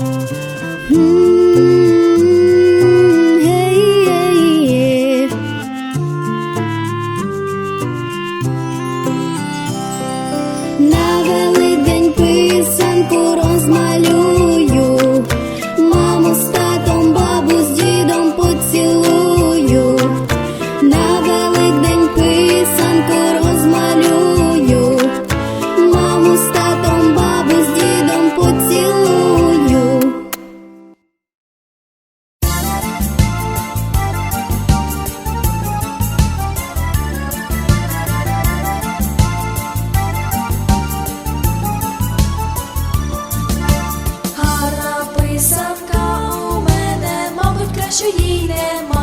Hum. що їй нема.